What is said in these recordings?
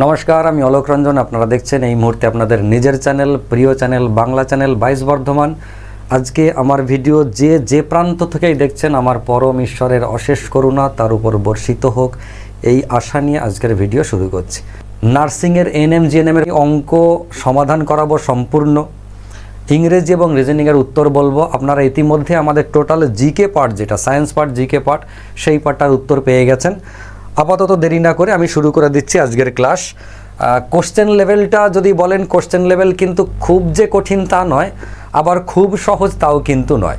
নমস্কার, আমি অলোক রঞ্জন। আপনারা দেখছেন এই মুহূর্তে আপনাদের নিজের চ্যানেল, প্রিয় চ্যানেল, বাংলা চ্যানেল বাইশ বর্ধমান। আজকে আমার ভিডিও যে যে প্রান্ত থেকেই দেখছেন, আমার পরম ঈশ্বরের অশেষ করুণা, তার উপর বর্ষিত হোক, এই আশা নিয়ে আজকের ভিডিও শুরু করছি। নার্সিংয়ের এনএম জিএনএম এর অঙ্ক সমাধান করাবো সম্পূর্ণ। ইংরেজি এবং রিজনিংয়ের উত্তর বলব। আপনারা ইতিমধ্যে আমাদের টোটাল জিকে পার্ট যেটা, সায়েন্স পার্ট জিকে পার্ট, সেই পার্টটার উত্তর পেয়ে গেছেন। আপাতত দেরি না করে আমি শুরু করে দিচ্ছি আজকের ক্লাস। কোশ্চেন লেভেলটা যদি বলেন কোশ্চেন লেভেল কিন্তু খুব যে কঠিন তা নয়, আবার খুব সহজ তাও কিন্তু নয়।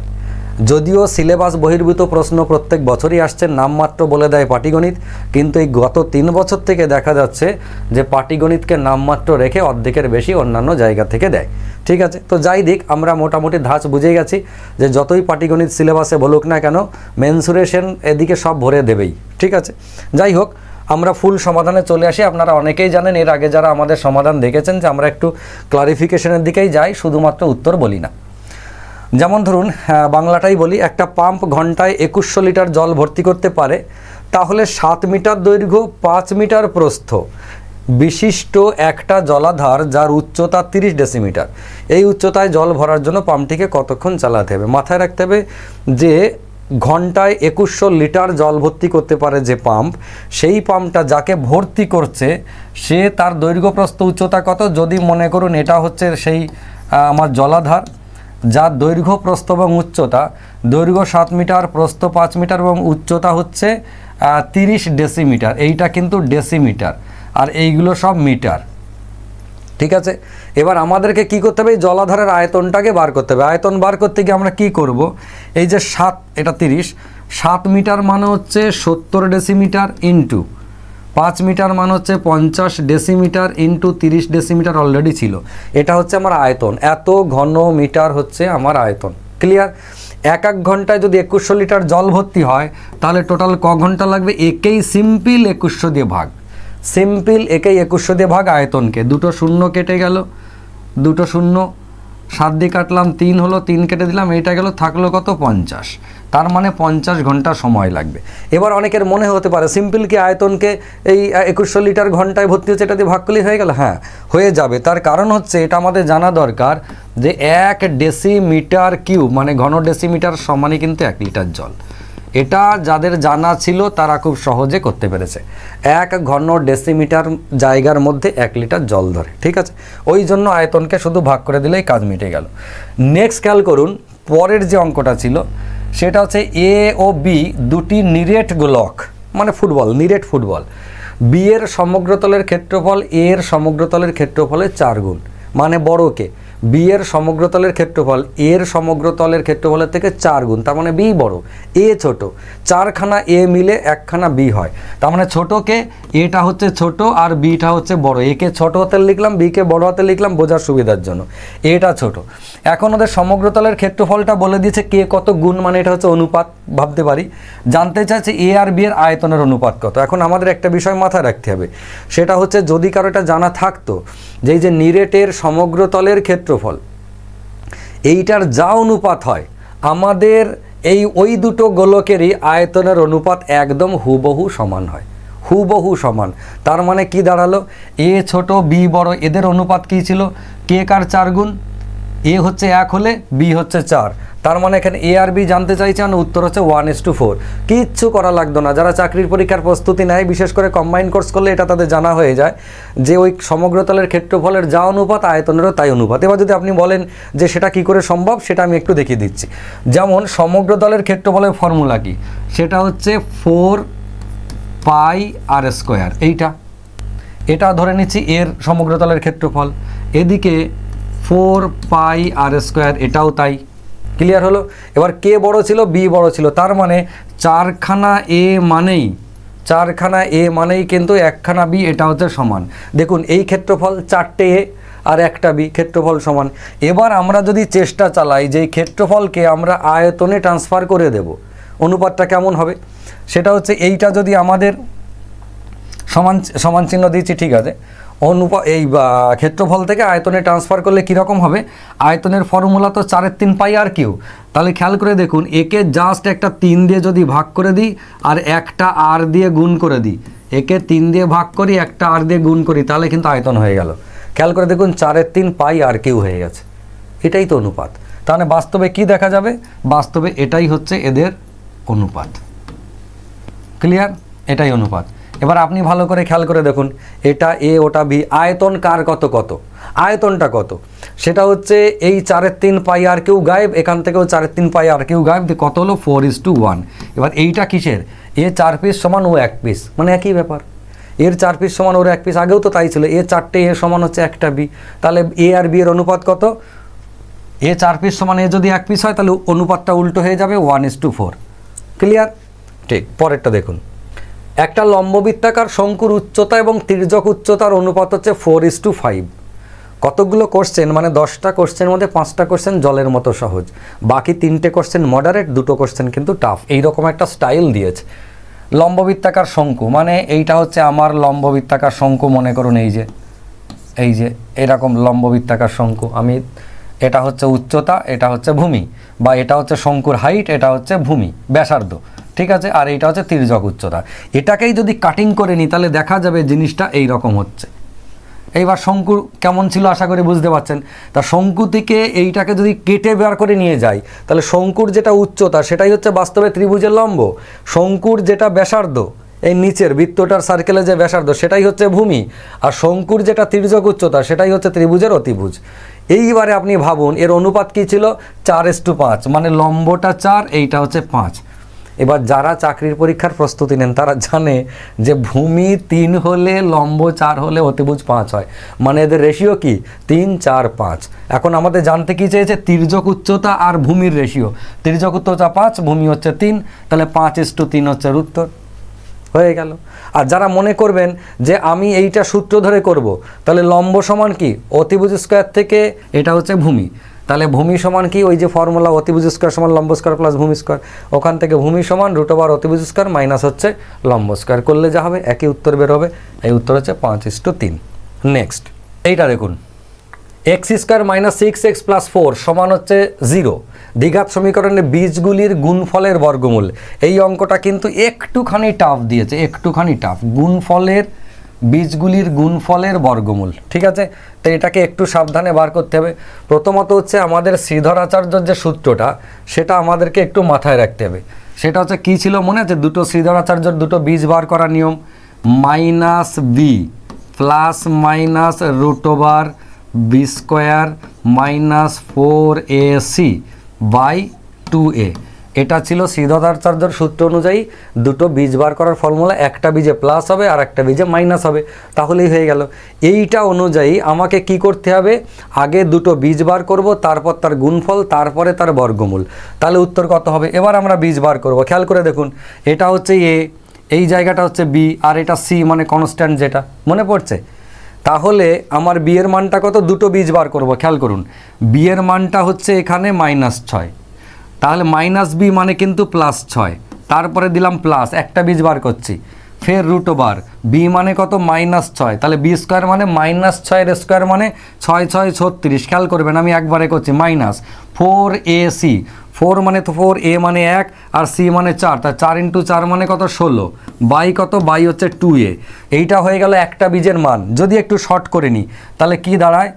যদিও সিলেবাস বহির্ভূত প্রশ্ন প্রত্যেক বছরই আসছে, নামমাত্র বলে দেয় পাটিগণিত। কিন্তু এই গত তিন বছর থেকে দেখা যাচ্ছে যে পাটিগণিতকে নামমাত্র রেখে অর্ধেকের বেশি অন্যান্য জায়গা থেকে দেয়। ঠিক আছে, তো যাই দিক, আমরা মোটামুটি ধাঁচ বুঝে গেছি যে যতই পাটিগণিত সিলেবাসে বলুক না কেন, মেনসুরেশন এদিকে সব ভরে দেবেই। ঠিক আছে, যাই হোক, আমরা ফুল সমাধানে চলে আসি। আপনারা অনেকেই জানেন, এর আগে যারা আমাদের সমাধান দেখেছেন যে আমরা একটু ক্লারিফিকেশনের দিকেই যাই, শুধুমাত্র উত্তর বলি না। যেমন ধরুন বাংলাটাই বলি, একটা পাম্প ঘন্টায় একুশশো লিটার জল ভর্তি করতে পারে, তাহলে সাত মিটার দৈর্ঘ্য, পাঁচ মিটার প্রস্থ। বিশিষ্ট একটা জলাধার যার উচ্চতা তিরিশ ডেসিমিটার। এই উচ্চতায় জল ভরার জন্য পাম্পটিকে কতক্ষণ চালাতে হবে? মাথায় রাখতে হবে যে, ঘন্টায় একুশশো লিটার জল ভর্তি করতে পারে যে পাম্প, সেই পাম্পটা যাকে ভর্তি করছে, সে তার দৈর্ঘ্য, প্রস্থ, উচ্চতা কত? যদি মনে করুন, এটা হচ্ছে সেই আমার জলাধার। যার দৈর্ঘ্য, প্রস্থ এবং উচ্চতা, দৈর্ঘ্য সাত মিটার, প্রস্থ পাঁচ মিটার এবং উচ্চতা হচ্ছে তিরিশ ডেসিমিটার। এইটা কিন্তু ডেসিমিটার। আর এইগুলো সব মিটার। ঠিক আছে? এবার আমাদেরকে কি করতে হবে? এই জলাধারের আয়তনটাকে বার করতে হবে। আয়তন বার করতে গিয়ে আমরা কি করব? এই যে সাত, এটা তিরিশ। সাত মিটার মানে হচ্ছে সত্তর ডেসিমিটার ইন্টু পাঁচ মিটার মানে হচ্ছে পঞ্চাশ ডেসিমিটার ইন্টু তিরিশ ডেসিমিটার অলরেডি ছিল। এটা হচ্ছে আমার আয়তন। এত ঘন মিটার হচ্ছে আমার আয়তন। ক্লিয়ার এক এক ঘন্টায় যদি একুশশো লিটার জল ভর্তি হয়, তাহলে টোটাল ক ঘণ্টা লাগবে? একেই সিম্পল একুশশো দিয়ে ভাগ। সিম্পল একেই একুশশো দিয়ে ভাগ আয়তনকে। দুটো শূন্য কেটে গেল। দুটো শূন্য সাত দিয়ে কাটলাম, তিন হলো, তিন কেটে দিলাম এটা গেল, থাকল কত? পঞ্চাশ। তার মানে পঞ্চাশ ঘণ্টা সময় লাগবে। এবার অনেকের মনে হতে পারে, সিম্পল কি আয়তনকে এই একুশশো লিটার ঘন্টায় ভর্তি হচ্ছে, এটা দিয়ে ভাগ করলেই হয়ে গেল? হ্যাঁ হয়ে যাবে। তার কারণ হচ্ছে, এটা আমাদের জানা দরকার যে এক ডেসিমিটার কিউব মানে ঘন ডেসিমিটার সমানে কিন্তু এক লিটার জল। এটা যাদের জানা ছিল, তারা খুব সহজে করতে পেরেছে। এক ঘন ডেসিমিটার জায়গার মধ্যে এক লিটার জল ধরে, ঠিক আছে? ওই জন্য আয়তনকে শুধু ভাগ করে দিলেই কাজ মিটে গেল। নেক্সট খেয়াল করুন, পরের যে অঙ্কটা ছিল, সেটা হচ্ছে এ ও বি দুটি নিরেট গোলক মানে ফুটবল, নিরেট ফুটবল। বি এর সমগ্রতলের ক্ষেত্রফল এ এর সমগ্রতলের ক্ষেত্রফলের চার গুণ মানে বড়কে বি এর সমগ্রতলের ক্ষেত্রফল এর সমগ্রতলের ক্ষেত্রফলের থেকে চার গুণ, তার মানে বি বড়, এ ছোট, চারখানা এ মিলে একখানা বি হয়, তার মানে ছোটকে এটা হচ্ছে ছোট আর বিটা হচ্ছে বড় একে ছোট হাতে লিখলাম বিকে বড় হাতে লিখলাম, বোঝার সুবিধার জন্য, এটা ছোট। এখন ওদের সমগ্রতলের ক্ষেত্রফলটা বলে দিয়েছে কে কত গুণ মানে এটা হচ্ছে অনুপাত, ভাবতে পারি, জানতে চাইছে এ আর বি এর আয়তনের অনুপাত কত, এখন আমাদের একটা বিষয় মাথায় রাখতে হবে, সেটা হচ্ছে যদি কারও এটা জানা থাকতো, যে এই যে নিরেটের সমগ্রতলের ক্ষেত্রফল এইটার যা অনুপাত হয়, আমাদের এই ওই দুটো গোলকেরই আয়তনের অনুপাত একদম হুবহু সমান হয়। হুবহু সমান। তার মানে কি দাঁড়াল? এ ছোট, বি বড়, এদের অনুপাত কী ছিল? কে কার চার গুণ? এ হচ্ছে এক হলে বি হচ্ছে চার। তার মানে এখানে এ আর বি জানতে চাইছেন, উত্তর হচ্ছে ওয়ান এস টু ফোর কিচ্ছু করা লাগতো না। যারা চাকরির পরীক্ষার প্রস্তুতি নেয়, বিশেষ করে কম্বাইন কোর্স করলে এটা তাদের জানা হয়ে যায় যে ওই সমগ্রতলের ক্ষেত্রফলের যা অনুপাত, আয়তনেরও তাই অনুপাত। এবার যদি আপনি বলেন যে সেটা কি করে সম্ভব, সেটা আমি একটু দেখিয়ে দিচ্ছি। যেমন সমগ্রতলের ক্ষেত্রফলের ফর্মুলা কি? সেটা হচ্ছে ফোর পাই আর স্কোয়ার এইটা। এটা ধরে নিচ্ছি এর সমগ্রতলের ক্ষেত্রফল। এদিকে ফোর পাই আর স্কোয়ার, এটাও তাই। ক্লিয়ার হলো? এবার কে বড় ছিল? বি বড় ছিল। তার মানে চারখানা এ মানেই, চারখানা এ মানেই কিন্তু একখানা বি, এটা হচ্ছে সমান। দেখুন, এই ক্ষেত্রফল চারটে এ আর একটা বি, ক্ষেত্রফল সমান। এবার আমরা যদি চেষ্টা চালাই যে ক্ষেত্রফলকে আমরা আয়তনে ট্রান্সফার করে দেব, অনুপাতটা কেমন হবে? সেটা হচ্ছে এইটা যদি আমাদের সমান সমান চিহ্ন দিয়েছি ঠিক আছে? অনুপা, এই ক্ষেত্রফল থেকে আয়তনে ট্রান্সফার করলে কীরকম হবে? আয়তনের ফর্মুলা তো চারের তিন পাই আর কিউ। তাহলে খেয়াল করে দেখুন, একে জাস্ট একটা তিন দিয়ে যদি ভাগ করে দিই, আর একটা আর দিয়ে গুণ করে দিই। একে তিন দিয়ে ভাগ করি, একটা আর দিয়ে গুণ করি, তাহলে কিন্তু আয়তন হয়ে গেল। খেয়াল করে দেখুন, চারের তিন পাই আর কিউ হয়ে গেছে। এটাই তো অনুপাত। তাহলে বাস্তবে কি দেখা যাবে? বাস্তবে এটাই হচ্ছে এদের অনুপাত। ক্লিয়ার এটাই অনুপাত। এবার আপনি ভালো করে খেয়াল করে দেখুন, এটা এ, ওটা বি, আয়তন কার কত কত? আয়তনটা কত? সেটা হচ্ছে এই চারের তিন পাই আর কেউ গায়েব, এখান থেকেও চারের তিন পাই আর কেউ গায়েব কত হলো? ফোর ইস টু ওয়ান এবার এইটা কিসের? এ চার পিস সমান ও এক পিস মানে একই ব্যাপার। এর চার পিস সমান ওর এক পিস আগেও তো তাই ছিল। এ চারটে এ সমান হচ্ছে একটা বি। তাহলে এ আর বি এর অনুপাত কত? এ চার পিস সমান এ যদি এক পিস হয়, তাহলে অনুপাতটা উল্টো হয়ে যাবে। One is to four clear ঠিক, পরেরটা দেখুন। একটা লম্ববৃত্তাকার শঙ্কুর উচ্চতা এবং তির্যক উচ্চতার অনুপাত হচ্ছে ফোর ইস টু ফাইভ কতগুলো কোশ্চেন মানে দশটা কোশ্চেনের মধ্যে পাঁচটা কোশ্চেন জলের মতো সহজ। বাকি তিনটে কোশ্চেন মডারেট দুটো কোশ্চেন কিন্তু টাফ এইরকম একটা স্টাইল দিয়েছে। লম্ববৃত্তাকার শঙ্কু মানে এইটা হচ্ছে আমার লম্ববৃত্তাকার শঙ্কু, মনে করুন এই যে এই যে, এরকম লম্ববৃত্তাকার শঙ্কু। আমি, এটা হচ্ছে উচ্চতা, এটা হচ্ছে ভূমি, বা এটা হচ্ছে শঙ্কুর হাইট এটা হচ্ছে ভূমি, ব্যাসার্ধ। ঠিক আছে? আর এইটা হচ্ছে তির্যক উচ্চতা। এটাকেই যদি কাটিং করে নিই তাহলে দেখা যাবে জিনিসটা এই রকম হচ্ছে। এইবার শঙ্কুর কেমন ছিল আশা করি বুঝতে পারছেন? তা শঙ্কু থেকে এইটাকে যদি কেটে বের করে নিয়ে যাই, তাহলে শঙ্কুর যেটা উচ্চতা, সেটাই হচ্ছে বাস্তবে ত্রিভুজের লম্ব। শঙ্কুর যেটা ব্যাসার্ধ, এই নিচের বৃত্তটার সার্কেলে যে ব্যাসার্ধ, সেটাই হচ্ছে ভূমি। আর শঙ্কুর যেটা তির্যক উচ্চতা, সেটাই হচ্ছে ত্রিভুজের অতিভুজ। এইবারে আপনি ভাবুন, এর অনুপাত কী ছিল? চার এস টু পাঁচ মানে লম্বটা চার, এইটা হচ্ছে পাঁচ। এবার যারা চাকরির পরীক্ষার প্রস্তুতি নেন, তারা জানে যে ভূমি তিন হলে লম্ব, চার হলে অতিভুজ পাঁচ হয়। মানে এদের রেশিও কি? তিন, চার, পাঁচ। এখন আমাদের জানতে কি চেয়েছে? তির্যক উচ্চতা আর ভূমির রেশিও তির্যক উচ্চতা পাঁচ, ভূমি হচ্ছে তিন, তাহলে পাঁচ ইস টু তিন হচ্ছে উত্তর। হয়ে গেল। আর যারা মনে করবেন যে আমি এইটা সূত্র ধরে করব, তাহলে লম্ব সমান কি? অতিভুজ স্কোয়ার থেকে এটা হচ্ছে ভূমি। তাহলে ভূমি সমান কি? ওই যে ফর্মুলা অতিভুজ স্কোয়ার সমান লম্ব স্কোয়ার প্লাস ভূমি স্কোয়ার ওখান থেকে ভূমি সমান রুট ওভার অতিভুজ স্কোয়ার মাইনাস হচ্ছে লম্ব স্কোয়ার করলে যা হবে? একই উত্তর বের হবে। এই উত্তর হচ্ছে পাঁচ ইস টু তিন। নেক্সট এইটা দেখুন। X square minus six X plus four সমান হচ্ছে জিরো দ্বিঘাত সমীকরণে বীজগুলির গুণফলের বর্গমূল। এই অঙ্কটা কিন্তু একটুখানি টাফ দিয়েছে, একটুখানি টাফ গুণফলের বীজগুলির গুণফলের বর্গমূল, ঠিক আছে? তো এটাকে একটু সাবধানে বার করতে হবে। প্রথমত হচ্ছে আমাদের শ্রীধরাচার্যর যে সূত্রটা, সেটা আমাদেরকে একটু মাথায় রাখতে হবে। সেটা হচ্ছে কী ছিল মনে আছে? দুটো শ্রীধরাচার্যর দুটো বীজ বার করার নিয়ম। Minus B plus minus root over B square minus four A C by two A এটা ছিল শ্রীধরাচার্যর সূত্র অনুযায়ী দুটো বীজ বার করার ফর্মুলা, একটা বীজে প্লাস হবে আর একটা বীজে মাইনাস হবে। তাহলেই হয়ে গেল। এইটা অনুযায়ী আমাকে কি করতে হবে? আগে দুটো বীজ বার করব, তারপর তার গুণফল, তারপরে তার বর্গমূল। তাহলে উত্তর কত হবে? এবার আমরা বীজ বার করব। খেয়াল করে দেখুন, এটা হচ্ছে এ এই জায়গাটা হচ্ছে বি আর এটা সি মানে কনস্ট্যান্ট যেটা। মনে পড়ছে? তাহলে আমার বিয়ের মানটা কত? দুটো বীজ বার করব। খেয়াল করুন বিয়ের মানটা হচ্ছে এখানে মাইনাস ছয়। তাহলে মাইনাস বি মানে কিন্তু প্লাস ছয়। তারপরে দিলাম প্লাস একটা বীজ বার করছি। ফের রুট ওভার বি মানে কত? মাইনাস ছয়। তাহলে বি স্কোয়ার মানে মাইনাস ছয়ের স্কোয়ার মানে ছয় ছয়, ছত্রিশ। খেয়াল করবেন, আমি একবারে করছি minus four A C four মানে তো ফোর এ মানে এক, আর সি মানে চার। তা চার ইন্টু চার মানে কত? ষোলো। বাই কত? বাই হচ্ছে টু এ এইটা হয়ে গেল একটা বীজের মান। যদি একটু শর্ট করে নিই তাহলে কি দাঁড়ায়?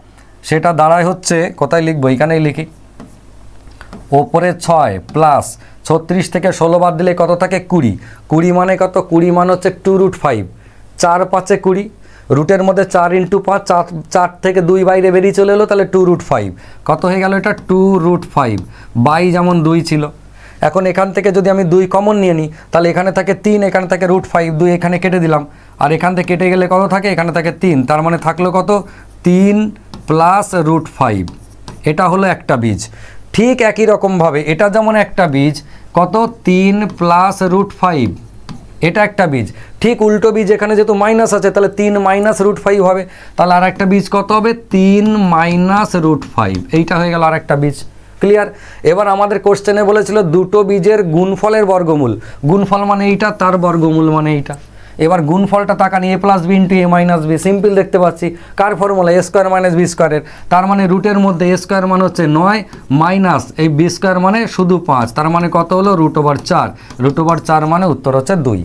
সেটা দাঁড়ায় হচ্ছে, কোথায় লিখব? এখানেই লিখি। ওপরে ছয় প্লাস ছত্রিশ থেকে ষোলো বাদ দিলে কত থাকে? কুড়ি। কুড়ি মানে কত? কুড়ি মানে হচ্ছে টু রুট ফাইভ চার পাঁচে কুড়ি। রুটের মধ্যে চার ইন্টু পাঁচ, চার চার থেকে দুই বাইরে বেরিয়ে চলে এলো, তাহলে টু রুট ফাইভ কত হয়ে গেল এটা? টু রুট ফাইভ বাই যেমন দুই ছিল। এখন এখান থেকে যদি আমি দুই কমন নিয়ে নিই, তাহলে এখানে থাকে তিন, এখানে থাকে রুট ফাইভ দুই এখানে কেটে দিলাম। আর এখান থেকে কেটে গেলে কত থাকে? এখানে থাকে তিন। তার মানে থাকল কত? তিন প্লাস রুট ফাইভ এটা হলো একটা বীজ। ঠিক একই রকমভাবে এটা যেমন একটা বীজ, কত? তিন প্লাস রুট ফাইভ এটা একটা বীজ। ঠিক উল্টো বীজ এখানে যেহেতু মাইনাস আছে, তাহলে তিন মাইনাস রুট ফাইভ হবে। তাহলে আর একটা বীজ কত হবে? তিন মাইনাস রুট ফাইভ এইটা হয়ে গেল আর একটা বীজ। ক্লিয়ার এবার আমাদের কোশ্চেনে বলেছিল দুটো বীজের গুণফলের বর্গমূল। গুণফল মানে এইটা, তার বর্গমূল মানে এইটা। এবার গুণফলটা তাকান A plus B into A minus B simple দেখতে পাচ্ছি। কার formula A square minus B স্কোয়ারের তার মানে রুটের মধ্যে এ স্কোয়ার মানে হচ্ছে নয় মাইনাস এই বি স্কোয়ার মানে শুধু পাঁচ। তার মানে কত হলো? রুট ওভার চার। রুট ওভার চার মানে উত্তর হচ্ছে দুই।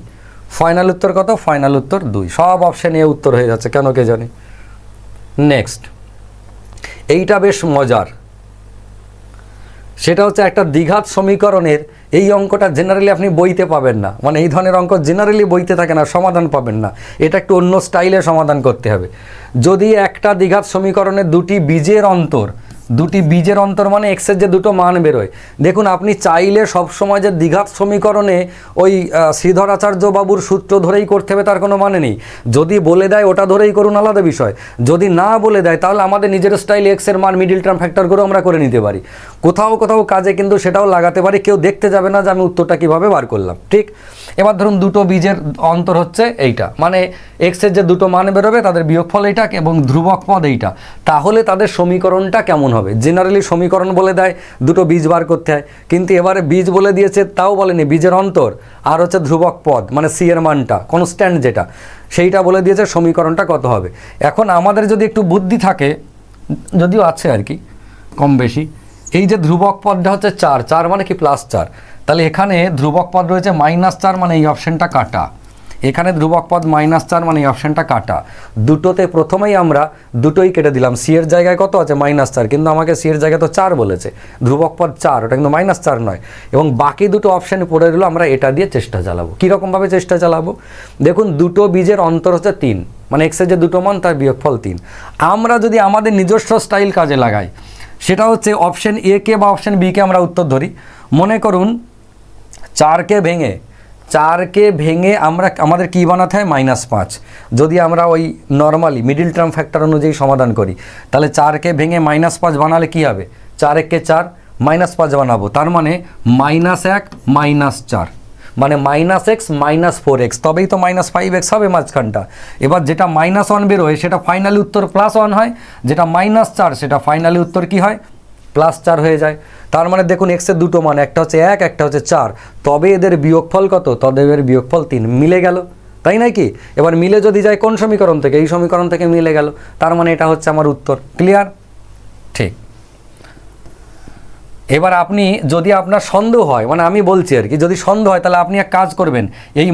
ফাইনাল উত্তর কত? ফাইনাল উত্তর দুই। সব অপশান এ উত্তর হয়ে যাচ্ছে, কেন কে জানি? নেক্সট এইটা বেশ মজার। সেটা হচ্ছে একটা দ্বিঘাত সমীকরণের এই অঙ্কটা জেনারেলি আপনি বইতে পাবেন না। মানে এই ধরনের অঙ্ক জেনারেলি বইতে থাকে না, সমাধান পাবেন না। এটা একটু অন্য স্টাইলে সমাধান করতে হবে। যদি একটা দীঘার সমীকরণের দুটি বীজের অন্তর দুটি বীজের অন্তর মানে এক্সের যে দুটো মান বেরোয়। দেখুন আপনি চাইলে সবসময় যে দ্বিঘাত সমীকরণে ওই আহ, শ্রীধরাচার্য বাবুর সূত্র ধরেই করতে হবে তার কোনো মানে নেই। যদি বলে দেয় ওটা ধরেই করুন আলাদা বিষয়। যদি না বলে দেয় তাহলে আমাদের নিজের স্টাইল এক্সের মান মিডিল টার্ম ফ্যাক্টর করে আমরা করে নিতে পারি। কোথাও কোথাও কাজে কিন্তু সেটাও লাগাতে পারি কেউ দেখতে যাবে না যে আমি উত্তরটা কীভাবে বার করলাম। ঠিক? এবার ধরুন দুটো বীজের অন্তর হচ্ছে এইটা। মানে এক্সের যে দুটো মান বেরোবে তাদের বিয়োগফল এইটা এবং ধ্রুবক পদ এইটা। তাহলে তাদের সমীকরণটা কেমন হবে? জেনারেলি সমীকরণ বলে দেয়, দুটো বীজ বার করতে হয়। কিন্তু এবারে বীজ বলে দিয়েছে, তাও বলেনি, বীজের অন্তর আর হচ্ছে ধ্রুবক পদ মানে সি এর মানটা কনস্ট্যান্ট যেটা, সেইটা বলে দিয়েছে সমীকরণটা কত হবে। এখন আমাদের যদি একটু বুদ্ধি থাকে, যদিও আছে আর কি, কম বেশি, এই যে ধ্রুবক পদটা হচ্ছে চার চার মানে কি প্লাস চার? তাহলে এখানে ধ্রুবক পদ রয়েছে মাইনাস চার মানে এই অপশানটা কাটা। এখানে ধ্রুবক পদ মাইনাস চার মানে এই অপশানটা কাটা। দুটোতে প্রথমেই আমরা দুটোই কেটে দিলাম। সি এর জায়গায় কত আছে? মাইনাস চার। কিন্তু আমাকে সি এর জায়গায় তো চার বলেছে। ধ্রুবক পদ চার, ওটা কিন্তু মাইনাস চার নয়। এবং বাকি দুটো অপশান পড়ে রইল, আমরা এটা দিয়ে চেষ্টা চালাবো। কীরকমভাবে চেষ্টা চালাবো? দেখুন, দুটো বীজের অন্তর হচ্ছে তিন। মানে এক্সের যে দুটো মান, তার বিয়োগফল তিন। আমরা যদি আমাদের নিজস্ব স্টাইল কাজে লাগাই, সেটা হচ্ছে অপশান এ কে বা অপশান বি কে আমরা উত্তর ধরি। মনে করুন, চারকে ভেঙে চারকে ভেঙে আমরা, আমাদের কী বানাতে হয়? মাইনাস পাঁচ। যদি আমরা ওই নর্মালি মিডিল টার্ম ফ্যাক্টর অনুযায়ী সমাধান করি, তাহলে চারকে ভেঙে মাইনাস পাঁচ বানালে কী হবে? চার একে চার, মাইনাস পাঁচ বানাবো। তার মানে মাইনাস এক, মাইনাস চার। মানে minus X, minus four X. তবেই তো মাইনাস ফাইভ এক্স হবে মাঝখানটা। এবার যেটা মাইনাস ওয়ান বেরোয়, সেটা ফাইনালি উত্তর প্লাস ওয়ান হয়। যেটা মাইনাস চার, সেটা ফাইনালি উত্তর কি হয়? প্লাস চার হয়ে যায়। তার মানে দেখুন এক্সের দুটো মান, একটা হচ্ছে এক, একটা হচ্ছে চার। তবে এদের বিয়োগফল কত? তবে এদের বিয়োগফল তিন। মিলে গেল। তাই নয় কি? এবার মিলে যদি যায় কোন সমীকরণ থেকে? এই সমীকরণ থেকে মিলে গেল। তার মানে এটা হচ্ছে আমার উত্তর। ক্লিয়ার ঠিক। এবার আপনি যদি আপনার সন্দেহ হয় মানে আমি বলছি আর কি, যদি সন্দেহ হয় তাহলে আপনি এক কাজ করবেন, এই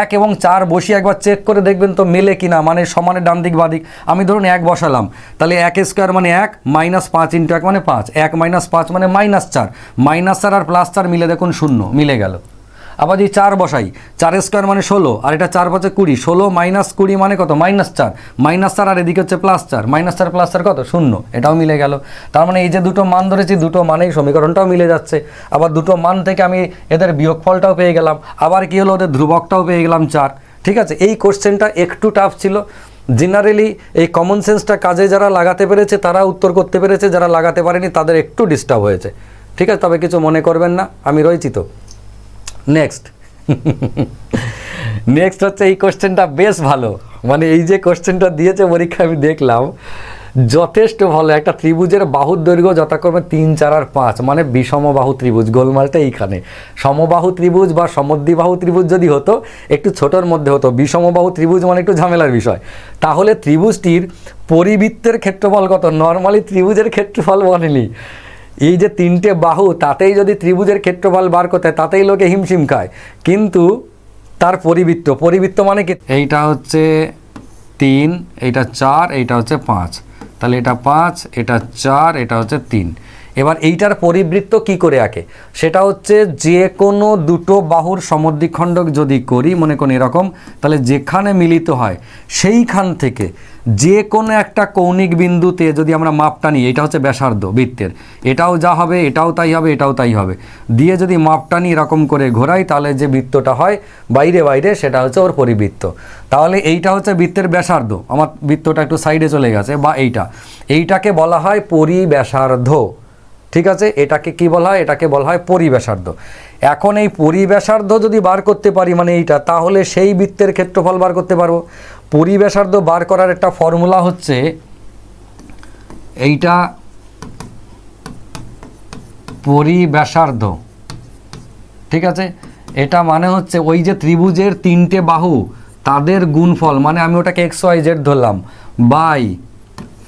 এক এবং চার বসিয়ে একবার চেক করে দেখবেন তো মেলে কি না মানে সমানে ডান দিক বাদিক আমি ধরুন এক বসালাম, তাহলে এক স্কোয়ার মানে এক মাইনাস পাঁচ ইন্টু এক মানে পাঁচ, এক মাইনাস পাঁচ মানে মাইনাস চার মাইনাস চার আর প্লাস চার মিলে দেখুন শূন্য, মিলে গেল। আবার যদি চার বসাই, চার স্কোয়ার মানে ষোলো, আর এটা চার পাঁচে কুড়ি, ষোলো মাইনাস কুড়ি মানে কত? মাইনাস চার। মাইনাস চার আর এদিকে হচ্ছে প্লাস চার। মাইনাস চার প্লাস চার কত? শূন্য। এটাও মিলে গেল। তার মানে এই যে দুটো মান ধরেছি, দুটো মানেই সমীকরণটাও মিলে যাচ্ছে। আবার দুটো মান থেকে আমি এদের বিয়োগফলটাও পেয়ে গেলাম। আবার কি হলো? ওদের ধ্রুবকটাও পেয়ে গেলাম চার। ঠিক আছে? এই কোশ্চেনটা একটু টাফ ছিল। জেনারেলি এই কমন সেন্সটা কাজে যারা লাগাতে পেরেছে, তারা উত্তর করতে পেরেছে। যারা লাগাতে পারেনি, তাদের একটু ডিস্টার্ব হয়েছে। ঠিক আছে? তবে কিছু মনে করবেন না। আমি রয়েছি তো। নেক্সট নেক্সট হচ্ছে এই কোশ্চেনটা বেশ ভালো। মানে এই যে কোশ্চেনটা দিয়েছে পরীক্ষা, আমি দেখলাম, যথেষ্ট ভালো। একটা ত্রিভুজের বাহুর দৈর্ঘ্য যথাক্রমে তিন, চার আর পাঁচ। মানে বিষমবাহু ত্রিভুজ, গোলমালটা এইখানে। সমবাহু ত্রিভুজ বা সমদ্বিবাহু ত্রিভুজ যদি হতো, একটু ছোটোর মধ্যে হতো। বিষমবাহু ত্রিভুজ মানে একটু ঝামেলার বিষয়। তাহলে ত্রিভুজটির পরিবৃত্তের ক্ষেত্রফল কত? নর্মালি ত্রিভুজের ক্ষেত্রফল বলেনি। এই যে তিনটে বাহু, তাতেই যদি ত্রিভুজের ক্ষেত্রফল বার করতে তাতেই লোকে হিমশিম খায়। কিন্তু তার পরিবৃত্ত পরিবৃত্ত মানে কি? এইটা হচ্ছে তিন, এইটা চার, এইটা হচ্ছে পাঁচ। তাহলে এটা পাঁচ, এটা চার, এটা হচ্ছে তিন। এবার এইটার পরিবৃত্ত কি করে আঁকে? সেটা হচ্ছে যে কোনো দুটো বাহুর সমদ্বিখণ্ডক যদি করি, মনে করুন এরকম, তাহলে যেখানে মিলিত হয় সেইখান থেকে যে কোনো একটা কৌণিক বিন্দুতে যদি আমরা মাপটা নিই, এটা হচ্ছে ব্যাসার্ধ বৃত্তের। এটাও যা হবে, এটাও তাই হবে, এটাও তাই হবে। দিয়ে যদি মাপটা নিই এরকম করে ঘোরাই, তাহলে যে বৃত্তটা হয় বাইরে বাইরে, সেটা হচ্ছে ওর পরিবৃত্ত। তাহলে এইটা হচ্ছে বৃত্তের ব্যাসার্ধ। আমার বৃত্তটা একটু সাইডে চলে গেছে, বা এইটা। এইটাকে বলা হয় পরিব্যাসার্ধ। ঠিক আছে? এটাকে কি বলা হয়? এটাকে বলা হয় পরিবেশার্ধ। এখন এই পরিবেশার্ধ যদি বার করতে পারি মানে এইটা, তাহলে সেই বৃত্তের ক্ষেত্রফল বার করতে পারব। পরিবেশার্ধ বার করার একটা ফর্মুলা হচ্ছে এইটা পরিবেশার্ধ। ঠিক আছে? এটা মানে হচ্ছে ওই যে ত্রিভুজের তিনটে বাহু, তাদের গুণফল মানে আমি ওটাকে এক্স ওয়াই জেড ধরলাম বাই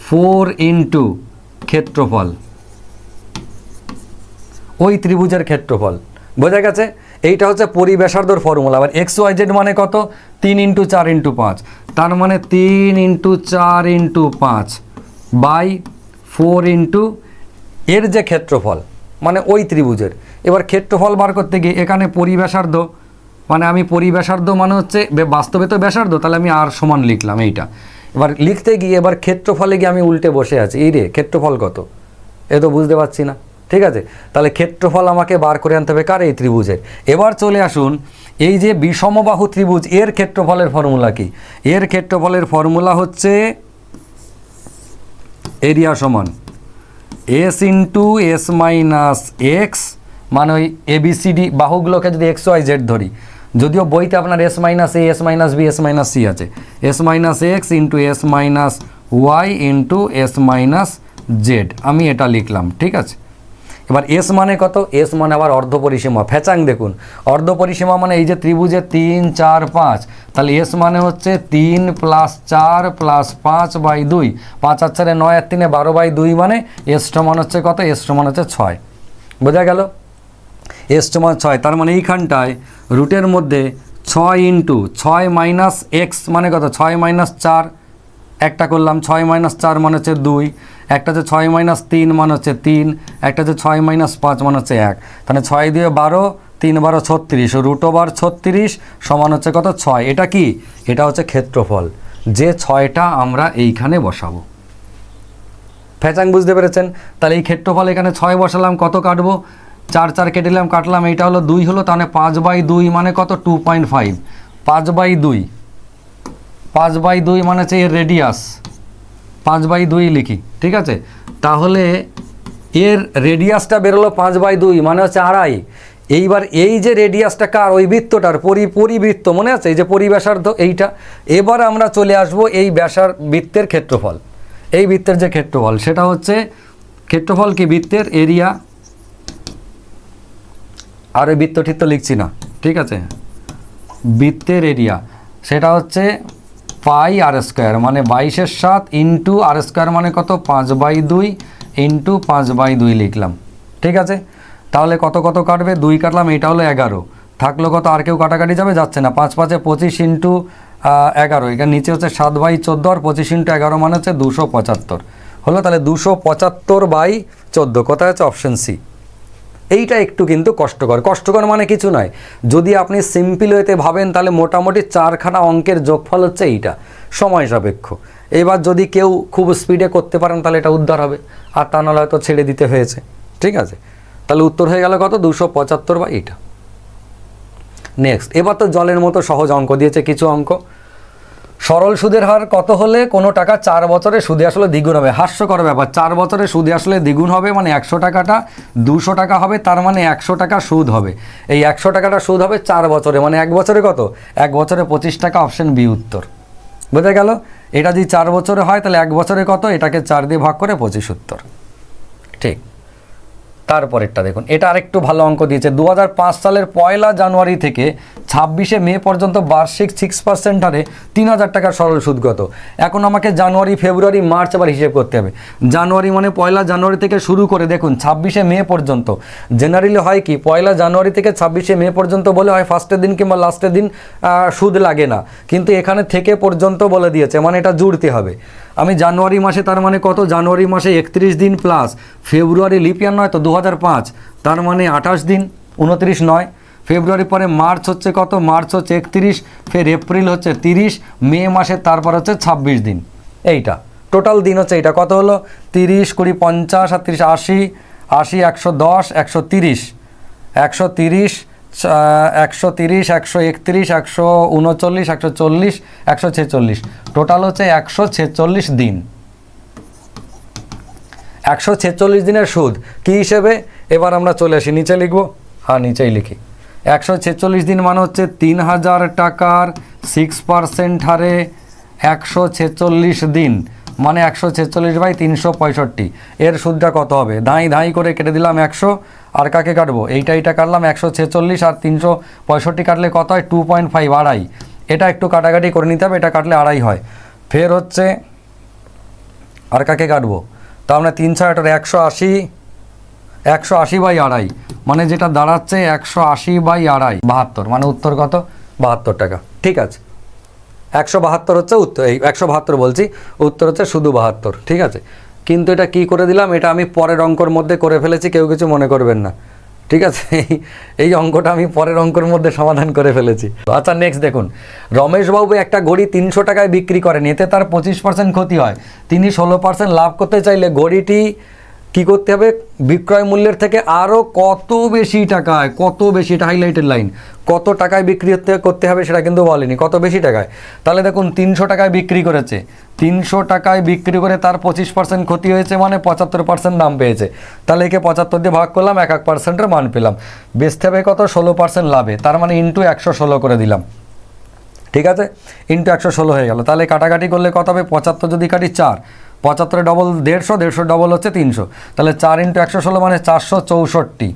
ফোর ইন্টু ক্ষেত্রফল। ওই ত্রিভুজের ক্ষেত্রফল। বোঝা গেছে? এইটা হচ্ছে পরিবেশার্ধর ফর্মুলা আবার এক্স ওয়াই জেড মানে কত? তিন ইন্টু চার ইন্টু পাঁচ। তার মানে তিন ইন্টু চার ইন্টু পাঁচ বাই ফোর ইন্টু এর যে ক্ষেত্রফল মানে ওই ত্রিভুজের। এবার ক্ষেত্রফল বার করতে গিয়ে এখানে পরিবেশার্ধ মানে আমি পরিবেশার্ধ মানে হচ্ছে বাস্তবে তো ব্যাসার্ধ, তাহলে আমি আর সমান লিখলাম এইটা। এবার লিখতে গিয়ে এবার ক্ষেত্রফলে গিয়ে আমি উল্টে বসে আছি। এই রে, ক্ষেত্রফল কত? এ তো বুঝতে পারছি না। ঠিক আছে? তাহলে ক্ষেত্রফল আমাকে বার করে আনতে হবে কার এই ত্রিভুজের? এবার চলে আসুন, এই যে বিষমবাহু ত্রিভুজ, এর ক্ষেত্রফলের ফর্মুলা কি? এর ক্ষেত্রফলের ফর্মুলা হচ্ছে এরিয়া সমান S into S minus X মানে ওই এবিসিডি বাহুগুলোকে যদি এক্স, ওয়াই, জেড ধরি। যদিও বইতে আপনার S minus A, S minus B, S minus C আছে। S minus X into S minus Y into S minus Z. আমি এটা লিখলাম, ঠিক আছে? এবার এস মানে কত? এস মানে আবার অর্ধ পরিসীমা ফ্যাচাং দেখুন। অর্ধ পরিসীমা মানে এই যে ত্রিভুজে তিন, চার, পাঁচ। তাহলে এস মানে হচ্ছে তিন প্লাস চার প্লাস পাঁচ বাই দুই। পাঁচ আর চারে নয় আর তিনে বারো বাই দুই মানে এস সমান হচ্ছে কত? এস সমান হচ্ছে ছয়। বোঝা গেল? এস সমান ছয়। তার মানে এইখানটায় রুটের মধ্যে ছয় ইন্টু ছয় মাইনাস এক্স মানে কত? ছয় মাইনাস চার একটা করলাম ছয় মাইনাস চার মানে হচ্ছে দুই, একটা হচ্ছে ছয় মাইনাস তিন মানে হচ্ছে তিন, একটা হচ্ছে ছয় মাইনাস পাঁচ মানে হচ্ছে এক। তাহলে ছয় দিয়ে বারো, তিন বারো ছত্রিশ, রুট ওভার ছত্রিশ সমান হচ্ছে কত? ছয়। এটা কি? এটা হচ্ছে ক্ষেত্রফল। যে ছয়টা আমরা এইখানে বসাবো। ফ্যাচাং বুঝতে পেরেছেন? তাহলে এই ক্ষেত্রফল এখানে ছয় বসালাম, কত কাটবো? চার চার কেটে নিলাম, কাটলাম, এইটা হলো দুই হলো, তাহলে পাঁচ বাই দুই মানে কত? Two point five. পাঁচ বাই দুই। পাঁচ বাই দুই মানে হচ্ছে এর রেডিয়াস পাঁচ বাই দুই লিখি, ঠিক আছে? তাহলে এর রেডিয়াসটা বেরোলো পাঁচ বাই দুই মানে হচ্ছে আড়াই। এইবার এই যে রেডিয়াসটা কার? ওই বৃত্তটার, পরি পরিবৃত্ত, মনে আছে? এই যে পরিব্যাসার্ধ এইটা। এবার আমরা চলে আসব এই ব্যাসার বৃত্তের ক্ষেত্রফল। এই বৃত্তের যে ক্ষেত্রফল, সেটা হচ্ছে ক্ষেত্রফল কি? বৃত্তের এরিয়া আর ওই বৃত্ত তো লিখছি না, ঠিক আছে? বৃত্তের এরিয়া সেটা হচ্ছে পাই আর স্কোয়ার মানে বাইশের সাত ইন্টু আর স্কোয়ার মানে কত? পাঁচ বাই দুই ইন্টু পাঁচ বাই দুই লিখলাম। ঠিক আছে? তাহলে কত কত কাটবে? দুই কাটলাম, এটা হলো এগারো। থাকল কত? আর কেউ কাটাকাটি যাবে? যাচ্ছে না। পাঁচ পাঁচে পঁচিশ ইন্টু এগারো। এখানে নিচে হচ্ছে সাত বাই চোদ্দ আর পঁচিশ ইন্টু এগারো মানে হচ্ছে দুশো পঁচাত্তর। হলো তাহলে দুশো পঁচাত্তর বাই চোদ্দ। কোথায় হচ্ছে অপশন সি। এইটা একটু কিন্তু কষ্টকর। কষ্টকর মানে কিছু নয়। যদি আপনি সিম্পল ওয়েতে ভাবেন, তাহলে মোটামুটি চারখানা অঙ্কের যোগফল হচ্ছে এইটা। সময় সাপেক্ষ। এবার যদি কেউ খুব স্পিডে করতে পারেন, তাহলে এটা উদ্ধার হবে। আর তা নাহলে হয়তো ছেড়ে দিতে হয়েছে। ঠিক আছে? তাহলে উত্তর হয়ে গেল কত? দুশো পঁচাত্তর বা এইটা। নেক্সট এবার তো জলের মতো সহজ অঙ্ক দিয়েছে কিছু অঙ্ক। সরল সুদের হার কত হলে কোনো টাকা চার বছরে সুদে আসলে দ্বিগুণ হবে? হাস্যকর ব্যাপার। চার বছরে সুদে আসলে দ্বিগুণ হবে মানে একশো টাকাটা, দুশো টাকা হবে, তার মানে একশো টাকা সুদ হবে। এই একশো টাকাটা সুদ হবে চার বছরে মানে এক বছরে কত? এক বছরে পঁচিশ টাকা, অপশন বি উত্তর। বোঝা গেল? এটা যদি চার বছরে হয়, তাহলে এক বছরে কত? এটাকে চার দিয়ে ভাগ করে পঁচিশ উত্তর। ঠিক। তারপরেরটা দেখুন। এটা আরেকটু ভালো অঙ্ক দিয়েছে। দু হাজার পাঁচ সালের পয়লা জানুয়ারি থেকে ছাব্বিশে মে পর্যন্ত বার্ষিক সিক্স পার্সেন্ট হারে তিন হাজার টাকার সরল সুদগত এখন আমাকে জানুয়ারি, ফেব্রুয়ারি, মার্চ আবার হিসেব করতে হবে। জানুয়ারি মানে পয়লা জানুয়ারি থেকে শুরু করে দেখুন, ছাব্বিশে মে পর্যন্ত। জেনারেলি হয় কি, পয়লা জানুয়ারি থেকে ছাব্বিশে মে পর্যন্ত বলে হয় ফার্স্টের দিন কিংবা লাস্টের দিন সুদ লাগে না। কিন্তু এখানে থেকে পর্যন্ত বলে দিয়েছে মানে এটা জুড়তে হবে। আমি জানুয়ারি মাসে তার মানে কত? জানুয়ারি মাসে একত্রিশ দিন প্লাস ফেব্রুয়ারি লিপিয়ান নয় তো দু তার মানে আঠাশ দিন, উনত্রিশ নয়। ফেব্রুয়ারি পরে মার্চ হচ্ছে কত? মার্চ হচ্ছে একত্রিশ, ফের এপ্রিল হচ্ছে তিরিশ, মে মাসে তারপর হচ্ছে ছাব্বিশ দিন। এইটা। টোটাল দিন হচ্ছে এইটা। কত হলো? তিরিশ কুড়ি পঞ্চাশ আর আশি আশি একশো দশ, একশো তিরিশ। একশো তিরিশ একশো তিরিশ, একশো একত্রিশ, একশো উনচল্লিশ, একশো চল্লিশ, একশো ছেচল্লিশ। টোটাল হচ্ছে একশো ছেচল্লিশ দিন। একশো ছেচল্লিশ দিনের সুদ কী হিসেবে? এবার আমরা চলে আসি, নিচে লিখব হ্যাঁ নিচেই লিখি। একশো ছেচল্লিশ দিন মানে হচ্ছে তিন হাজার টাকার সিক্স পারসেন্ট হারে একশো ছেচল্লিশ দিন মানে একশো ছেচল্লিশ বাই তিনশো পঁয়ষট্টি। এর সুদটা কত হবে? ধাঁই ধাঁই করে কেটে দিলাম একশো, আর কাকে কাটবো? এইটা এইটা কাটলাম, একশো ছেচল্লিশ আর তিনশো পঁয়ষট্টি কাটলে কত হয়? টু পয়েন্ট ফাইভ আড়াই। এটা একটু কাটাকাটি করে নিতে হবে, এটা কাটলে আড়াই হয়। ফের হচ্ছে, আর কাকে কাটবো? তো আমরা তিন ছয় আটার একশো আশি একশো আশি বাই আড়াই। মানে যেটা দাঁড়াচ্ছে একশো আশি বাই আড়াই। বাহাত্তর মানে উত্তর কত? বাহাত্তর টাকা। ঠিক আছে। একশো বাহাত্তর হচ্ছে উত্তর, এই একশো বাহাত্তর বলছি, উত্তর হচ্ছে শুধু বাহাত্তর। ঠিক আছে। কিন্তু এটা কি করে দিলাম? এটা আমি পরের অঙ্কর মধ্যে করে ফেলেছি, কেউ কিছু মনে করবেন না। ঠিক আছে? এই অঙ্কটা আমি পরের অঙ্কের মধ্যে সমাধান করে ফেলেছি। আচ্ছা নেক্সট দেখুন। রমেশবাবু একটা ঘড়ি তিনশো টাকায় বিক্রি করেন, এতে তার পঁচিশ পার্সেন্ট ক্ষতি হয়। তিনি ষোলো পার্সেন্ট লাভ করতে চাইলে ঘড়িটি কি করতে হবে? বিক্রয় মূল্যের থেকে আরও কত বেশি টাকায়, কত বেশি, এটা হাইলাইটেড লাইন কত টাকায় বিক্রি করতে হবে সেটা কিন্তু বলেনি, কত বেশি টাকায়? তাহলে দেখুন, তিনশো টাকায় বিক্রি করেছে। তিনশো টাকায় বিক্রি করে তার পঁচিশ পার্সেন্ট ক্ষতি হয়েছে মানে পঁচাত্তর পার্সেন্ট দাম পেয়েছে। তাহলে একে পঁচাত্তর দিয়ে ভাগ করলাম, এক এক পার্সেন্টের মান পেলাম। বেচতে হবে কত? ষোলো পার্সেন্ট লাভে। তার মানে ইন্টু একশো ষোলো করে দিলাম। ঠিক আছে? ইন্টু একশো ষোলো হয়ে গেল। তাহলে কাটাকাটি করলে কত হবে? পঁচাত্তর যদি কাটি চার পঁচাত্তরে ডবল দেড়শো দেড়শো ডবল হচ্ছে তিনশো। তাহলে চার ইন্টু একশো ষোলো মানে চারশো চৌষট্টি।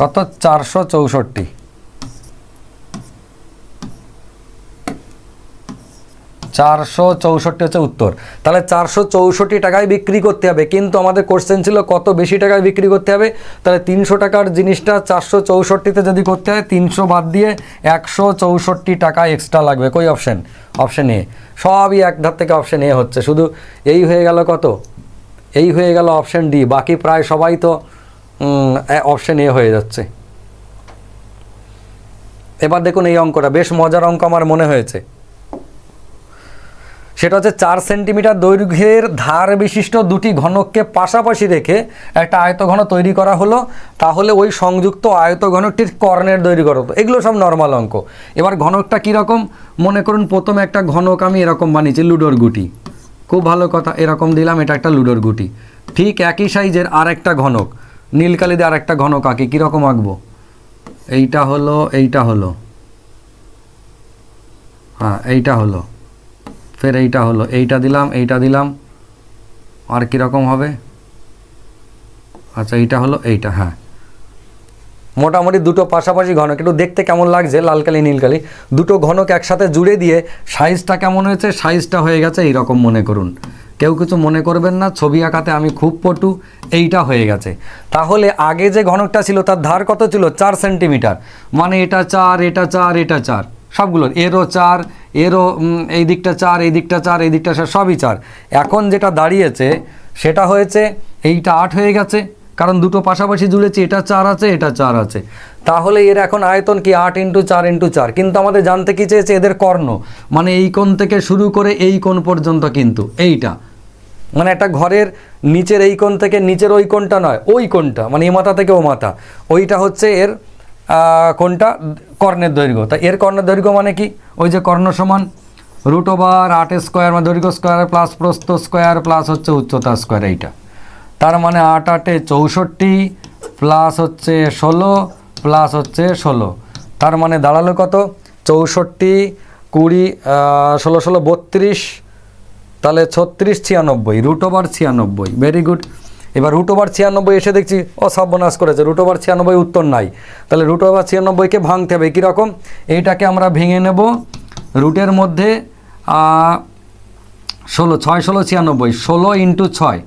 কত? চারশো চৌষট্টি। চারশো চৌষট্টি হচ্ছে উত্তর। তাহলে চারশো চৌষট্টি টাকায় বিক্রি করতে হবে। কিন্তু আমাদের কোশ্চেন ছিল কত বেশি টাকায় বিক্রি করতে হবে? তাহলে তিনশো টাকার জিনিসটা চারশো চৌষট্টিতে যদি করতে হয়, তিনশো বাদ দিয়ে একশো চৌষট্টি টাকা এক্সট্রা লাগবে। কই অপশান অপশান এ সবই এক ধার থেকে অপশান এ হচ্ছে। শুধু এই হয়ে গেল কত? এই হয়ে গেল অপশান ডি বাকি প্রায় সবাই তো অপশান এ হয়ে যাচ্ছে। এবার দেখুন এই অঙ্কটা। বেশ মজার অঙ্ক আমার মনে হয়েছে। সেটা হচ্ছে চার সেন্টিমিটার দৈর্ঘ্যের ধার বিশিষ্ট দুটি ঘনককে পাশাপাশি রেখে একটা আয়তঘন তৈরি করা হলো। তাহলে ওই সংযুক্ত আয়তঘনকটির কর্ণের করা হতো এগুলো সব নর্মাল অঙ্ক। এবার ঘনকটা কীরকম? মনে করুন প্রথমে একটা ঘনক আমি এরকম বানিয়েছি, লুডোর গুটি। খুব ভালো কথা, এরকম দিলাম, এটা একটা লুডোর গুটি। ঠিক একই সাইজের আর একটা ঘনক নীলকালি দিয়ে আর একটা ঘনক আঁকি, কীরকম আঁকবো? এইটা হলো এইটা হলো। হ্যাঁ এইটা হলো। ফের এইটা হলো, এইটা দিলাম এইটা দিলাম, আর কীরকম হবে? আচ্ছা এইটা হলো এইটা হ্যাঁ। মোটামুটি দুটো পাশাপাশি ঘনক, একটু দেখতে কেমন লাগছে লালকালি নীলকালি দুটো ঘনক একসাথে জুড়ে দিয়ে সাইজটা কেমন হয়েছে, সাইজটা হয়ে গেছে, এইরকম মনে করুন। কেউ কিছু মনে করবেন না, ছবি আঁকাতে আমি খুব পটু, এইটা হয়ে গেছে। তাহলে আগে যে ঘনকটা ছিল, তার ধার কত ছিল? চার সেন্টিমিটার। মানে এটা চার এটা চার এটা চার। সবগুলোর। এরও চার, এরও এই দিকটা চার, এই দিকটা চার, এই দিকটা চার, সবই চার। এখন যেটা দাঁড়িয়েছে, সেটা হয়েছে এইটা আট হয়ে গেছে, কারণ দুটো পাশাপাশি জুড়েছে এটা চার আছে, এটা চার আছে। তাহলে এর এখন আয়তন কি? আট ইন্টু চার ইন্টু চার। কিন্তু আমাদের জানতে কি চেয়েছে? এদের কর্ণ। মানে এই কোণ থেকে শুরু করে এই কোণ পর্যন্ত কিন্তু, এইটা। মানে একটা ঘরের নিচের এই কোণ থেকে নিচের ওই কোণটা নয়, ওই কোণটা মানে এ মাথা থেকে ও মাথা। ওইটা হচ্ছে এর কোণটা কর্ণের দৈর্ঘ্য। তা এর কর্ণের দৈর্ঘ্য মানে কি? ওই যে কর্ণ সমান রুট ওভার আট স্কোয়ার মানে দৈর্ঘ্য স্কোয়ার প্লাস প্রস্থ স্কোয়ার প্লাস হচ্ছে উচ্চতা স্কোয়ার এইটা। তার মানে আট আটে চৌষট্টি প্লাস হচ্ছে ষোলো প্লাস হচ্ছে ষোলো। তার মানে দাঁড়াল কত? চৌষট্টি কুড়ি ষোলো ষোলো, বত্রিশ, তাহলে ছত্রিশ, ছিয়ানব্বই রুট ওভার ছিয়ানব্বই। ভেরি গুড এবার রুট ওভার ছিয়ানব্বই এসে দেখছি ও সর্বনাশ করেছে। রুট ওভার ছিয়ানব্বই উত্তর নাই। তাহলে রুট ওভার ছিয়ানব্বইকে ভাঙতে হবে কীরকম এইটাকে আমরা ভেঙে নেব। রুটের মধ্যে ষোলো, ছয়, ষোলো, ছিয়ানব্বই, ষোলো ইন্টু ছয়।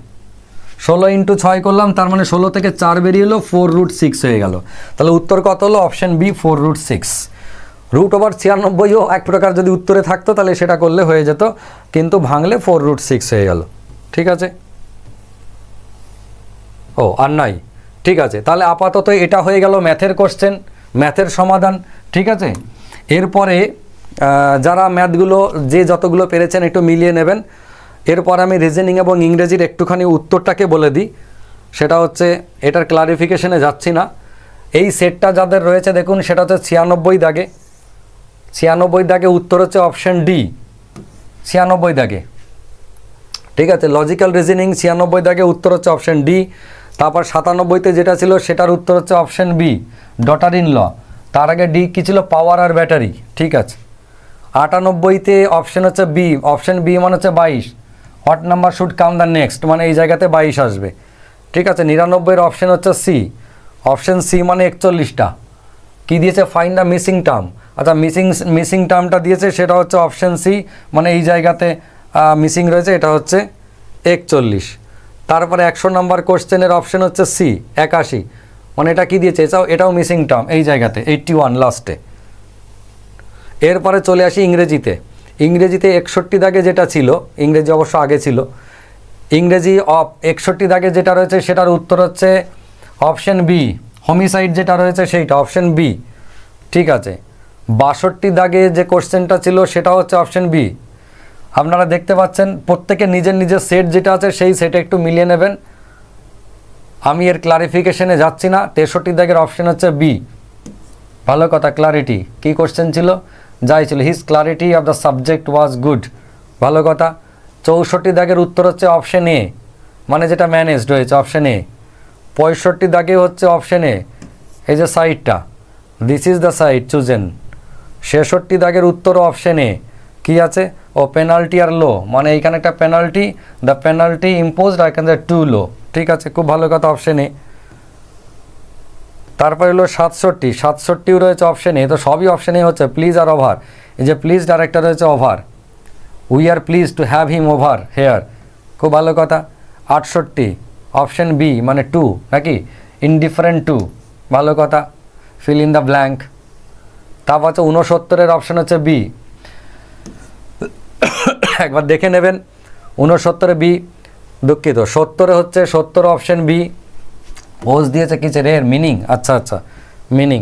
ষোলো ইন্টু ছয় করলাম, তার মানে ষোলো থেকে চার বেরিয়ে এলো ফোর রুট সিক্স হয়ে গেল। তাহলে উত্তর কত হলো? Option B four root six root over ছিয়ানব্বইও এক প্রকার যদি উত্তরে থাকতো, তাহলে সেটা করলে হয়ে যেত। কিন্তু ভাঙলে ফোর রুট সিক্স হয়ে গেল। ঠিক আছে? ও, আর নাই। ঠিক আছে, তাহলে আপাতত এটা হয়ে গেল ম্যাথের কোশ্চেন ম্যাথের সমাধান, ঠিক আছে? এরপরে যারা ম্যাথগুলো, যে যতগুলো পেরেছেন একটু মিলিয়ে নেবেন। এরপর আমি রিজনিং এবং ইংরেজির একটুখানি উত্তরটাকে বলে দিই। সেটা হচ্ছে, এটার ক্লারিফিকেশনে যাচ্ছি না। এই সেটটা যাদের রয়েছে, দেখুন, সেটা হচ্ছে ছিয়ানব্বই দাগে। ছিয়ানব্বই দাগে উত্তর হচ্ছে অপশান ডি ছিয়ানব্বই দাগে। ঠিক আছে লজিক্যাল রিজনিং ছিয়ানব্বই দাগে উত্তর হচ্ছে অপশন ডি তারপর সাতানব্বইতে যেটা ছিল, সেটার উত্তর হচ্ছে option B daughter in law তার আগে ডি কী ছিল? পাওয়ার আর ব্যাটারি ঠিক আছে? আটানব্বইতে অপশান হচ্ছে বি অপশান বি মানে হচ্ছে বাইশ। What number should come the next মানে এই জায়গাতে বাইশ আসবে। ঠিক আছে, নিরানব্বইয়ের অপশান হচ্ছে সি অপশান সি মানে একচল্লিশটা। কি দিয়েছে? ফাইন দ্য মিসিং টার্ম আচ্ছা মিসিং মিসিং টার্মটা দিয়েছে, সেটা হচ্ছে অপশন সি মানে এই জায়গাতে মিসিং রয়েছে, এটা হচ্ছে একচল্লিশ। তারপরে একশো নাম্বার কোশ্চেনের অপশন হচ্ছে সি, একাশি। মানে এটা কি দিয়েছে? এটাও এটাও মিসিং টার্ম এই জায়গাতে এইটটি ওয়ান লাস্টে এরপরে চলে আসি ইংরেজিতে। ইংরেজিতে একষট্টি দাগে যেটা ছিল, ইংরেজি অবশ্য আগে ছিল। ইংরেজি একষট্টি দাগে যেটা রয়েছে, সেটার উত্তর হচ্ছে অপশন বি। হোমিসাইড যেটা রয়েছে, সেইটা, অপশন বি। ঠিক আছে। বাষট্টি দাগে যে কোশ্চেনটা ছিল, সেটা হচ্ছে অপশন বি। আপনারা দেখতে পাচ্ছেন, প্রত্যেকে নিজের নিজের সেট যেটা আছে সেই সেটে একটু মিলিয়ে নেবেন। আমি এর ক্লারিফিকেশনে যাচ্ছি না, তেষট্টি দাগের অপশন হচ্ছে বি ভালো কথা ক্লারিটি কী কোশ্চেন ছিল? যাই ছিল his clarity of the subject was good ভালো কথা, চৌষট্টি দাগের উত্তর হচ্ছে অপশন এ মানে যেটা ম্যানেজড হয়েছে অপশন এ পঁয়ষট্টি দাগে হচ্ছে অপশন এ এই যে সাইডটা this is the side chosen ছেষট্টি দাগের উত্তর অপশন এ কী আছে? পেনাল্টি আর লো মানে এইখানে একটা পেনাল্টি দ্য পেনাল্টি ইম্পোজড আর এখানে টু লো ঠিক আছে, খুব ভালো কথা অপশানে তারপরে হলো সাতষট্টি, সাতষট্টিও রয়েছে অপশানে তো সবই অপশানেই হচ্ছে প্লিজ আর ওভার এই যে প্লিজ ডাইরেক্টর রয়েছে over we are please to have him over here খুব ভালো কথা, আটষট্টি অপশান বি মানে টু নাকি ইনডিফারেন্ট টু ভালো কথা ফিল ইন দ্য ব্ল্যাঙ্ক তারপর হচ্ছে ঊনসত্তরের অপশান হচ্ছে বি একবার দেখে নেবেন। ঊনসত্তরে বি, দুঃখিত। সত্তরে হচ্ছে সত্তর অপশান বি ওজ দিয়েছে কিছু রে মিনিং আচ্ছা আচ্ছা মিনিং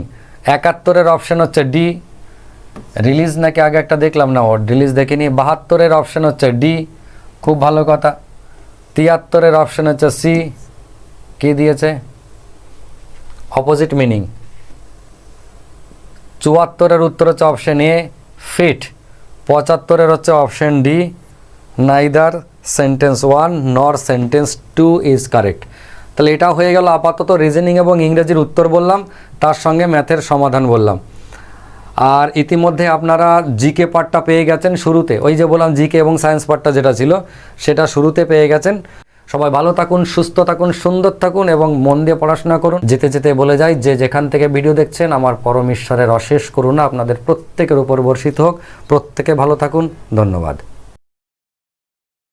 একাত্তরের অপশন হচ্ছে ডি রিলিজ নাকি আগে একটা দেখলাম না, ওর রিলিজ দেখিনি। বাহাত্তরের অপশন হচ্ছে ডি খুব ভালো কথা। তিয়াত্তরের অপশন হচ্ছে সি কি দিয়েছে? অপোজিট মিনিং চুয়াত্তরের উত্তর হচ্ছে অপশন এ ফিট পঁচাত্তরের হচ্ছে option D, neither sentence one, nor sentence two is correct. তাহলে এটা হয়ে গেল আপাতত রিজনিং এবং ইংরেজির উত্তর বললাম, তার সঙ্গে ম্যাথের সমাধান বললাম। আর ইতিমধ্যে আপনারা জিকে পার্টটা পেয়ে গেছেন শুরুতে, ওই যে বললাম জিকে এবং সায়েন্স পার্টটা যেটা ছিল, সেটা শুরুতে পেয়ে গেছেন। সবাই ভালো থাকুন, সুস্থ থাকুন, সুন্দর থাকুন এবং মন দিয়ে পড়াশোনা করুন। যেতে যেতে বলে যাই, যে যেখান থেকে ভিডিও দেখছেন, আমার পরমেশ্বরের অশেষ করুণা আপনাদের প্রত্যেকের উপর বর্ষিত হোক। প্রত্যেকে ভালো থাকুন, ধন্যবাদ।